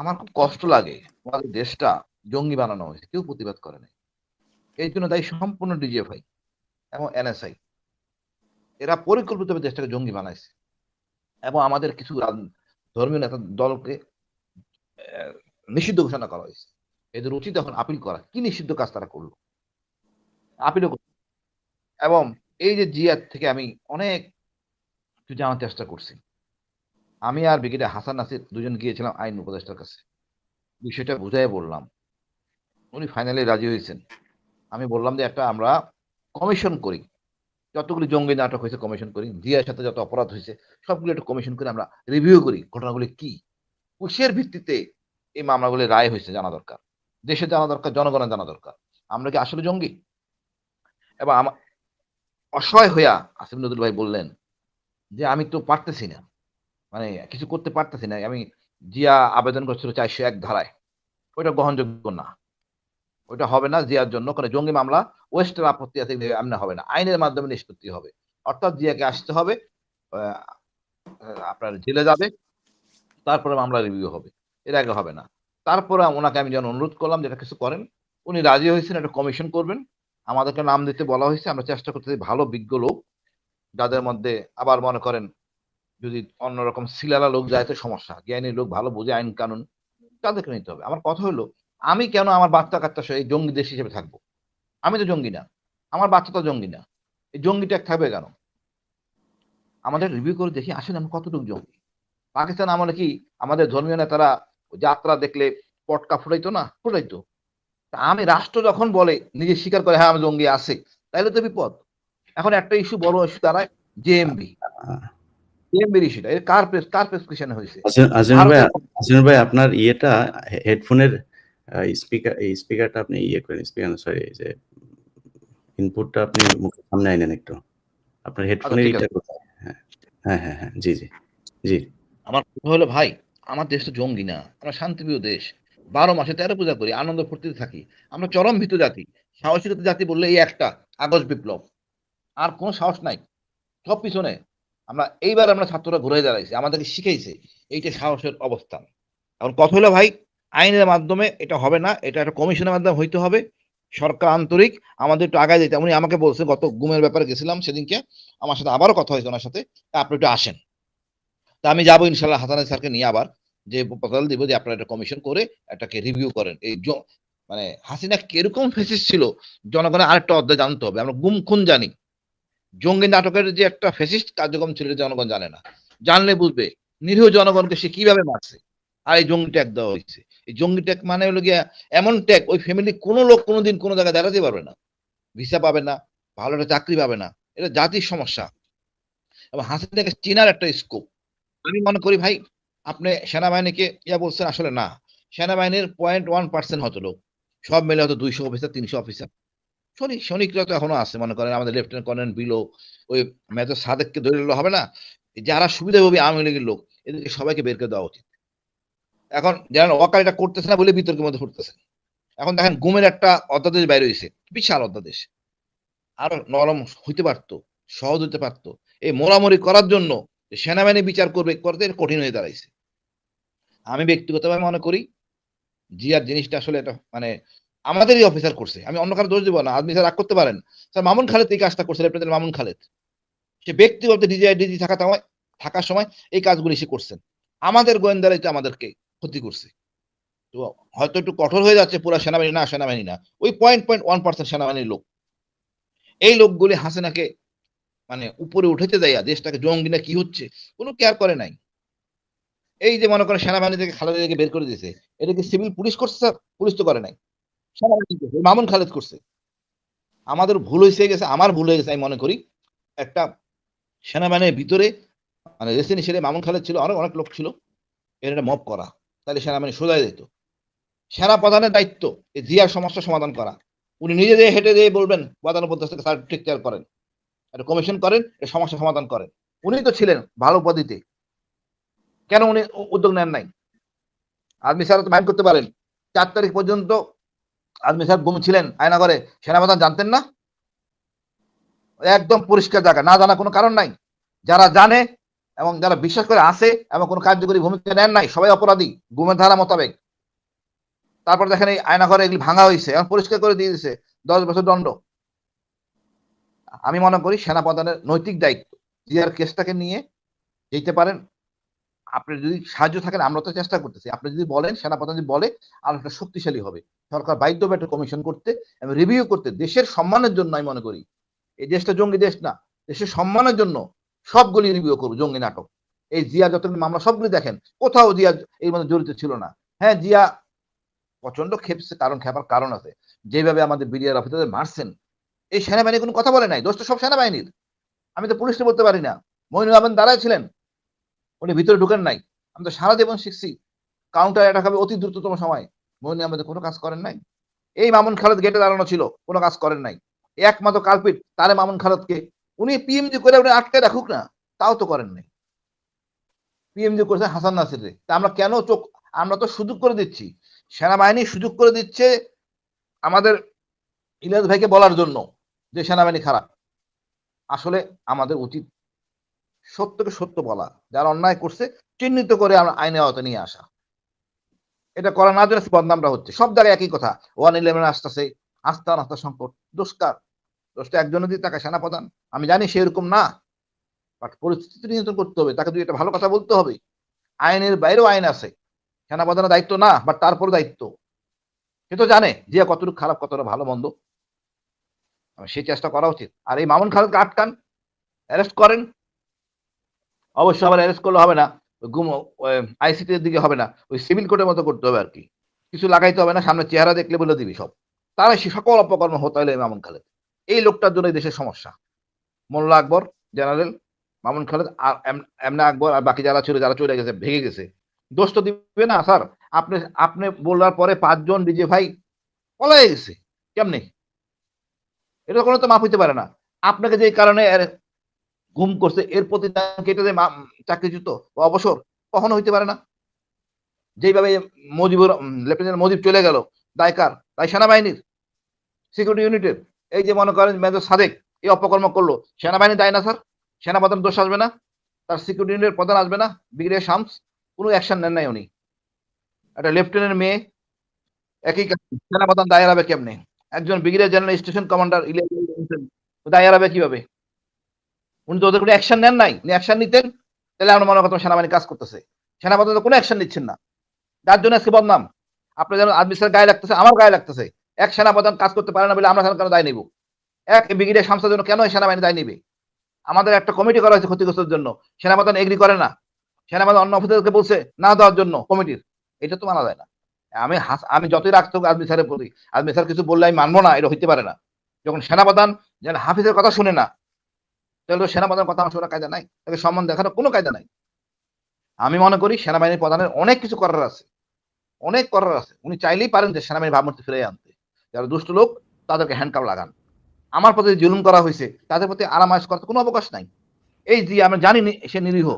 আমার খুব কষ্ট লাগে। আমাদের দেশটা জঙ্গি বানানো হয়েছে, কেউ প্রতিবাদ করে নাই। এই জন্য দায়ী সম্পূর্ণ ডিজিএফআই এবং এনএসআই এরা পরিকল্পিতভাবে দেশটাকে জঙ্গি বানাইছে এবং আমাদের কিছু ধর্মীয় নেতা দলকে নিষিদ্ধ ঘোষণা করা হয়েছে। এদের উচিত এখন আপিল করা। কি নিষিদ্ধ কাজ তারা করল? আপিলও। এবং এই যে জিয়াদ থেকে আমি অনেক কিছু জানার চেষ্টা করছি। আমি আর ব্রিগেডিয়ার হাসান নাসির দুজন গিয়েছিলাম আইন উপদেষ্টার কাছে। বিষয়টা বুঝাই বললাম। উনি ফাইনালি রাজি হয়েছেন। আমি বললাম যে একটা আমরা কমিশন করি। যতগুলি জঙ্গি নাটক হয়েছে কমিশন করি। জিয়ার সাথে যত অপরাধ হয়েছে, সবগুলো একটা কমিশন করে আমরা রিভিউ করি। ঘটনাগুলি কি? কিসের ভিত্তিতে এই মামলাগুলি রায় হয়েছে জানা দরকার। দেশে জানা দরকার জনগণের জানা দরকার। আমরা কি আসলে জঙ্গি? এবং আমার অসহায় হইয়া আসিফ নদুল ভাই বললেন যে, আমি তো পারতেছি না। মানে কিছু করতে পারতেছি না। আমি জিয়া আবেদন করছিল চারশো এক ধারায়। ওইটা গ্রহণযোগ্য না। ওইটা হবে না জিয়ার জন্য। কারণ জঙ্গি মামলা ওয়েস্টের আপত্তি আছে এমনি হবে না। আইনের মাধ্যমে নিষ্পত্তি হবে। অর্থাৎ জিয়াকে আসতে হবে আপনার জেলে যাবে, তারপরে মামলা রিভিউ হবে। এর আগে হবে না। তারপরে ওনাকে আমি যেন অনুরোধ করলাম, যেটা কিছু করেন, উনি রাজি হয়েছেন, একটা কমিশন করবেন। আমাদেরকে নাম দিতে বলা হয়েছে। আমরা চেষ্টা করতেছি ভালো, বিজ্ঞ লোক, যাদের মধ্যে আবার মনে করেন যদি অন্যরকম সিলালা লোক যায় তো সমস্যা। জ্ঞানী লোক ভালো বোঝে আইন কানুন, তাদেরকে নিতে হবে। আমার কথা হলো, আমি কেন আমার বাচ্চা কাচ্চা এই জঙ্গি দেশ হিসেবে থাকব? আমি তো জঙ্গি না। আমার বাচ্চা তো জঙ্গি না। এই জঙ্গি ট্যাগ থাকবে কেন? আমাদের রিভিউ করে দেখি, আসলে আমরা কতটুকু জঙ্গি? পাকিস্তান আমলে কি আমাদের ধর্মীয় নেতারা যাত্রা দেখলে পটকা ফুটাইতো না? ফুটাইতো। তা আমি রাষ্ট্র যখন বলে, নিজে স্বীকার করে হ্যাঁ আমি জঙ্গি আছে, তাইলে তো বিপদ। এখন একটা ইস্যু বড় ইস্যু দাঁড়ায় জেএমবি জেএমবির ইস্যুটা এর কার কার প্রেসক্রিপশনে হয়েছে। আসিন- ভাই আপনার ইয়েটা হেডফোনের স্পিকার এই স্পিকারটা আপনি ইয়ে করেন স্পিকার সরি যে ইনপুটটা আপনি মুখের সামনে আনেন একটু। আপনার হেডফোনের এটা কোথায়? হ্যাঁ হ্যাঁ হ্যাঁ হ্যাঁ জি জি জি। আমার কথা হলো ভাই আমার দেশ তো জঙ্গি না আমরা শান্তিপ্রিয় দেশ। বারো মাসে তেরো পূজা করি আনন্দ ফুর্তিতে থাকি। আমরা চরম ভীত জাতি সাহসিকতা জাতি বললে এই একটা আগস্ট বিপ্লব। আর কোনো সাহস নাই। সব পিছনে আমরা, এইবার আমরা ছাত্ররা ঘুরে দাঁড়াইছি, আমাদেরকে শিখাইছে এইটা সাহসের অবস্থান। এখন কথা হলো ভাই, আইনের মাধ্যমে এটা হবে না, এটা একটা কমিশনের মাধ্যমে হইতে হবে, সরকার আন্তরিক, আমাদের একটু আগায় দিতে উনি আমাকে বলছে, গত গুমের ব্যাপারে গেছিলাম সেদিনকে, আমার সাথে আবারও কথা হয়েছে ওনার সাথে, আপনি একটু আসেন। তা আমি যাব ইনশাল্লাহ হাসান স্যারকে নিয়ে আবার, যে প্রপোজাল দিব যে আপনারা একটা কমিশন করে এটাকে রিভিউ করেন। এই মানে হাসিনা কীরকম ফেসিস ছিল, জনগণের আরেকটা অধ্যায় জানতে হবে, আমরা গুম খুন জানি। জঙ্গি নাটকের যে একটা ফেসিস্ট কার্যক্রম ছিল জনগণ জানে না। জানলে বুঝবে, নিরীহ জনগণকে সে কীভাবে মারছে। আর এই জঙ্গি ট্যাগ দেওয়া হয়েছে। এই জঙ্গি ট্যাগ মানে হলো গিয়া, এমন ট্যাগ, ওই ফ্যামিলি কোনো লোক কোনোদিন কোনো জায়গায় দাঁড়াতে পারবে না। ভিসা পাবে না, ভালো একটা চাকরি পাবে না। এটা জাতির সমস্যা। এবং হাসিনাকে চেনার একটা স্কোপ আমি মনে করি ভাই, আপনি সেনাবাহিনীকে ইয়া বলছেন, আসলে না। সেনাবাহিনীর পয়েন্ট ওয়ান পার্সেন্ট হতো লোক। সব মিলে হয়তো দুইশো অফিসার তিনশো অফিসার সৈনিক সৈনিকরা তো এখনও আছে মনে করেন আমাদের লেফটেন্যান্ট কর্নেল বিলো ওই মেজর সাদেককে ধরে নিলে হবে না? যারা সুবিধাভোগী আওয়ামী লীগের লোক, এদেরকে সবাইকে বের করে দেওয়া উচিত। এখন যারা ওয়াকালিটা করতেছে না বলে বিতর্কের মধ্যে ফুটতেছে এখন দেখেন, গুমের একটা অধ্যাদেশ বাইরে হয়েছে বিশাল অধ্যাদেশ। আরও নরম হইতে পারতো, সহজ হইতে পারতো। এই মোরামরি করার জন্য সেনাবাহিনী বিচার করবে, করতে কঠিন হয়ে দাঁড়াইছে। আমি ব্যক্তিগতভাবে মনে করি, জিয়ার জিনিসটা আসলে এটা মানে আমাদেরই অফিসার করছে। আমি অন্য কারও দোষ দিব না। আপনি স্যার রাগ করতে পারেন। স্যার মামুন খালেদ এই কাজটা করছে লেফটেন্যান্ট মামুন খালেদ। সে ব্যক্তিগত ডিজিআই ডিজি থাকা থাকার সময় এই কাজগুলি সে করছেন। আমাদের গোয়েন্দারাই তো আমাদেরকে ক্ষতি করছে। তো হয়তো একটু কঠোর হয়ে যাচ্ছে পুরো সেনাবাহিনী। না সেনাবাহিনী না। ওই পয়েন্ট পয়েন্ট ওয়ান পার্সেন্ট সেনাবাহিনীর লোক। এই লোকগুলি হাসিনাকে মানে উপরে উঠেতে দেয়া দেশটাকে জঙ্গি না কি হচ্ছে, কোনো কেয়ার করে নাই। এই যে মনে করেন সেনাবাহিনী থেকে খালেদা জিয়াকে বের করে দিয়েছে এটা কি সিভিল পুলিশ করছে, স্যার? পুলিশ তো করে নাই। মামুন খালেদ করছে। আমাদের ভুল হয়েছে গেছে, আমার ভুল হয়ে গেছে, আমি মনে করি। একটা সেনাবাহিনীর ভিতরে মানে রেসিডেন্ট হিসেবে মামুন খালেদ ছিল অনেক অনেক লোক ছিল, এর একটা মপ করা, তাহলে সেনাবাহিনী সোজাই দিত সেনা প্রধানের দায়িত্ব, এই জিয়ার সমস্যা সমাধান করা। উনি নিজে দিয়ে হেঁটে দিয়ে বলবেন, প্রধান উপদেষ্টাকে স্যার করেন। একটা কমিশন করেন এই সমস্যা সমাধান করেন। উনি তো ছিলেন ভালো পদ্ধতিতে কেন উনি উদ্যোগ নেন নাই? আর্মি স্যার তো মাইন্ড করতে পারেন। চার তারিখ পর্যন্ত আর্মি স্যার গুম ছিলেন আয়নাগরে। সেনাপ্রধান জানতেন না? একদম পরিষ্কার জায়গা, না জানা কোনো কারণ নাই। যারা জানে এবং যারা বিশ্বাস করে আছে এবং কোনো কার্যকরী ভূমিকা নেন নাই, সবাই অপরাধী, গুমের ধারা মোতাবেক। তারপর দেখেন এই আয়নাঘরে এগুলি ভাঙা হয়েছে এবং পরিষ্কার করে দিয়ে দিয়েছে। দশ বছর দণ্ড। আমি মনে করি সেনা প্রধানের নৈতিক দায়িত্ব। জিয়ার কেসটাকে নিয়ে যেতে পারেন আপনি যদি সাহায্য থাকেন, আমরা তো চেষ্টা করতেছি। আপনি যদি বলেন, সেনাপ্রধান যদি বলে, আর একটা শক্তিশালী হবে। সরকার বাধ্য হবে একটা কমিশন করতে এবং রিভিউ করতে। দেশের সম্মানের জন্য আমি মনে করি। এই দেশটা জঙ্গি দেশ না। দেশের সম্মানের জন্য সবগুলি রিভিউ করব, জঙ্গি নাটক। এই জিয়া যতগুলি মামলা, সবগুলি দেখেন। কোথাও জিয়া এর মধ্যে জড়িত ছিল না। হ্যাঁ জিয়া প্রচণ্ড খেপছে কারণ খেপার কারণ আছে। যেভাবে আমাদের বিডিআর অফিসারদের মারছেন। এই সেনাবাহিনী কোনো কথা বলে নাই। দোষ তো সব সেনাবাহিনীর। আমি তো পুলিশকে বলতে পারি না। মইনুল আহমেদ দাঁড়ায় ছিলেন। উনি ভিতরে ঢুকেন নাই। আমি তো সারা জীবন শিখছি কাউন্টার অ্যাটাক হবে অতি দ্রুততম সময়। মইনুল আমাদের কোনো কাজ করেন নাই। এই মামুন খালেদ গেটে দাঁড়ানো ছিল, কোনো কাজ করেন নাই। একমাত্র কালপিট তারে মামুন খালেদকে। উনি পিএমজি করে উনি আটকে রাখুক না, তাও তো করেন নাই। পিএমজি করেছে হাসান নাসির তা আমরা কেন চোখ আমরা তো সুযোগ করে দিচ্ছি। সেনাবাহিনী সুযোগ করে দিচ্ছে আমাদের ইলিয়াস ভাইকে বলার জন্য যে সেনাবাহিনী খারাপ। আসলে আমাদের উচিত সত্যকে সত্য বলা। যারা অন্যায় করছে, চিহ্নিত করে আমরা আইনের আওতা নিয়ে আসা। এটা করা না দিলে বদনামটা হচ্ছে। সব জায়গায় একই কথা। ওয়ান ইলেভেন আসতেছে, আস্থা, নাস্তা, সংকট দোষকার দোষটা একজনের দিয়ে তাকে সেনাপ্রধান। আমি জানি সে এরকম না। বাট পরিস্থিতি নিয়ন্ত্রণ করতে হবে। তাকে দুই একটা ভালো কথা বলতে হবে। আইনের বাইরেও আইন আছে। সেনাপ্রধানের দায়িত্ব না, বাট তারপর দায়িত্ব। সে তো জানে যে কতটুকু খারাপ, কতটা ভালো, মন্দ। সেই চেষ্টা করা উচিত। আর এই মামুন খালেদকে আটকান, অ্যারেস্ট করেন। অবশ্যই আবার অ্যারেস্ট করলে হবে না গুম আইসিটি দিকে হবে না, ওই সিভিল কোর্টের মতো করতে হবে আর কি কিছু লাগাইতে হবে না, সামনে চেহারা দেখলে বলে দিবি সব। তারা সে সকল অপকর্ম হতে হলে মামুন খালেদ। এই লোকটার জন্য দেশের সমস্যা। মোল্লা আকবর, জেনারেল মামুন খালেদ, আর এমনা আকবর, আর বাকি যারা ছিল, যারা চলে গেছে, ভেঙে গেছে। দোষ তো দিবে না, স্যার। আপনি আপনি বলার পরে পাঁচজন ডিজে ভাই পলাই গেছে। কেমনি? এটা কোনো তো মাপ হইতে পারে না। আপনাকে যে কারণে ঘুম করছে, এর প্রতি কেটে যে চাকরিচ্যুত বা অবসর, কখনো হইতে পারে না। যেইভাবে মজিবুর লেফটেন্যান্ট মজিব চলে গেল, দায়কার, তাই সেনাবাহিনীর সিকিউরিটি ইউনিটের এই যে মনে করেন মেজর সাদেক, এই অপকর্ম করল, সেনাবাহিনী দায় না স্যার, সেনাপ্রধান দোষ আসবে না, তার সিকিউরিটি ইউনিটের প্রধান আসবে না ব্রিগেডিয়ার শামস, কোনো অ্যাকশন নেন নাই উনি। একটা লেফটেন্যান্ট মেয়ে, একই সেনাপ্রধান দায় হবে কেমনে? একজন ব্রিগেডিয়ার জেনারেল স্টেশন কমান্ডার দায় এড়াবে কীভাবে? উনি তো ওদের কোনো অ্যাকশন নেন নাই। উনি অ্যাকশন নিতেন, তাহলে আমরা মনে করতাম সেনাবাহিনী কাজ করতেছে। সেনাপ্রধান তো কোনো অ্যাকশন নিচ্ছেন না। যার জন্য আজকে বদনাম। আপনি যেন আদমি স্যার গায়ে লাগতেছে, আমার গায়ে লাগতেছে। এক সেনাপ্রধান কাজ করতে পারে না বলে আমরা কেন দায় নিব? এক ব্রিগেডিয়ার সংস্থার জন্য কেন সেনাবাহিনী দায় নিবে? আমাদের একটা কমিটি করা হয়েছে ক্ষতিগ্রস্তের জন্য। সেনাপ্রধান এগ্রি করে না। সেনাপ্রধান অন্য অফিসারকে বলছে না দেওয়ার জন্য কমিটির। এটা তো মানা যায় না। আমি আমি যতই রাখতে হোক আদমি স্যারের প্রতি আদমি স্যার কিছু বললে আমি মানবো না, এটা হইতে পারে না। যখন সেনাপ্রধান যেন হাফিজের কথা শুনে না তাহলে সেনাপ্রধান কথা আমার কায়দা নাই। তাকে সম্মান দেখানোর কোনো কায়দা নাই। আমি মনে করি সেনাবাহিনীর প্রধানের অনেক কিছু করার আছে। অনেক করার আছে। উনি চাইলেই পারেন যে সেনাবাহিনী ভাবমূর্তি ফিরে আনতে। যারা দুষ্ট লোক, তাদেরকে হ্যান্ডকাপ লাগান। আমার প্রতি জুলুম করা হয়েছে, তাদের প্রতি আরামায়াস করার কোনো অবকাশ নাই। এই যে আমরা জানি সে নিরীহ।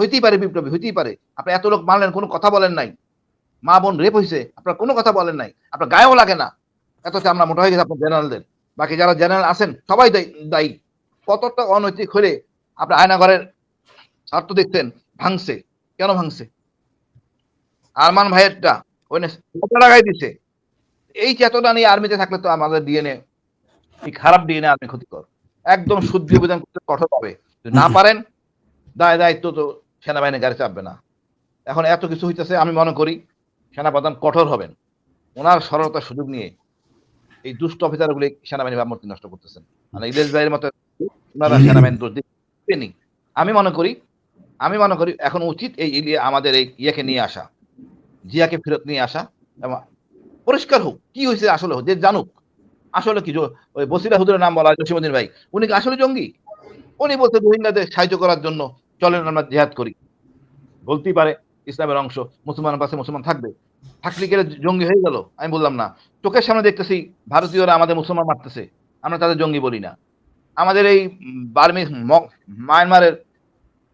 হইতেই পারে বিপ্লবী, হইতেই পারে। আপনি এত লোক মানলেন, কোনো কথা বলেন নাই। মা বোন রেপ হয়েছে আপনার কোনো কথা বলেন নাই। আপনার গায়েও লাগে না। এত আমরা মোটা হয়ে গেছে আপনার জেনারেলদের। বাকি যারা জেনারেল আছেন, সবাই দায়ী। কতটা অনৈতিক হলে আপনার আয়নাঘরের স্বার্থ দেখতেন? ভাঙছে। কেন ভাঙছে? আরমান ভাইয়েরটা লাগাই দিছে। এই চেতনা নিয়ে আর্মিতে থাকলে তো আমাদের ডিএনএ খারাপ ডিএনএ আর্মি ক্ষতিকর। একদম শুদ্ধি অভিযান করতে কঠোর হবে। না পারেন, দায় দায়িত্ব তো সেনাবাহিনী গাড়ি চাপবে না। এখন এত কিছু হইতেছে, আমি মনে করি সেনাপ্রধান কঠোর হবেন। ওনার সরলতার সুযোগ নিয়ে এই দুষ্ট অফিসারগুলি সেনাবাহিনী ভাবমূর্তি নষ্ট করতেছেন। মানে ইলেশ ভাইয়ের মতো ওনারা সেনাবাহিনী দোষ দিচ্ছেনই আমি মনে করি, আমি মনে করি এখন উচিত এই আমাদের এই ইয়েকে নিয়ে আসা, জিয়াকে ফেরত নিয়ে আসা এবং পরিষ্কার হোক, কি হয়েছে আসলে যে জানুক। আসলে কি, ওই বসিরা হুদুরের নাম বলা জসিমুদ্দিন ভাই। উনি কি আসলে জঙ্গি? উনি বলতে রোহিঙ্গাদের সাহায্য করার জন্য চলেন আমরা জেহাদ করি। বলতেই পারে, ইসলামের অংশ, মুসলমানের পাশে মুসলমান থাকবে। থাকলে গেলে জঙ্গি হয়ে গেল আমি বললাম না চোখের সামনে দেখতেছি ভারতীয়রা আমাদের মুসলমান মারতেছে আমরা তাদের জঙ্গি বলি না আমাদের এই বার্মি মায়ানমারের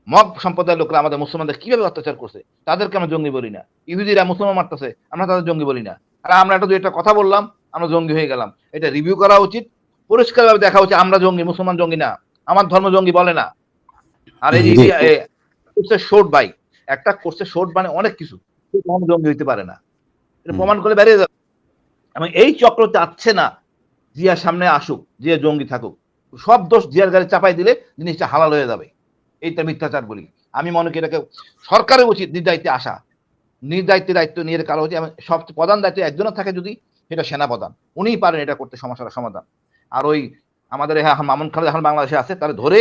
মগ সম্প্রদায়ের লোকরা আমাদের মুসলমানদের কীভাবে অত্যাচার করছে তাদেরকে আমরা জঙ্গি বলি না ইহুদিরা মুসলমান মারতেছে আমরা তাদের জঙ্গি বলি না আর আমরা একটা দু একটা কথা বললাম আমরা জঙ্গি হয়ে গেলাম এটা রিভিউ করা উচিত পরিষ্কারভাবে দেখা উচিত আমরা জঙ্গি মুসলমান জঙ্গি না আমার ধর্ম জঙ্গি বলে না আর এই যে কোর্সের শোট ভাই একটা কোর্সের শোট মানে অনেক কিছু জঙ্গি হইতে পারে না এটা প্রমাণ করে বেরিয়ে যাবে। এবং এই চক্র চাচ্ছে না জিয়ার সামনে আসুক জিয়া জঙ্গি থাকুক। সব দোষ জিয়ার গাড়ি চাপাই দিলে জিনিসটা হালাল হয়ে যাবে। এইটা মিথ্যাচার বলি। আমি মনে করি এটাকে সরকারের উচিত নির্দায়িত্বে আসা। নির্দায়িত্বে দায়িত্ব নিয়ে কারও উচিত সবচেয়ে প্রধান দায়িত্ব একজনের থাকে যদি সেটা সেনাপ্রধান। উনিই পারেন এটা করতে সমস্যার সমাধান। আর ওই আমাদের হ্যাঁ মামুন খালেদ এখন বাংলাদেশে আছে তাহলে ধরে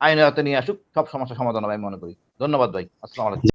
আইনের হাতে নিয়ে আসুক সব সমস্যার সমাধান হবে আমি মনে করি। ধন্যবাদ ভাই। আসসালামু আলাইকুম।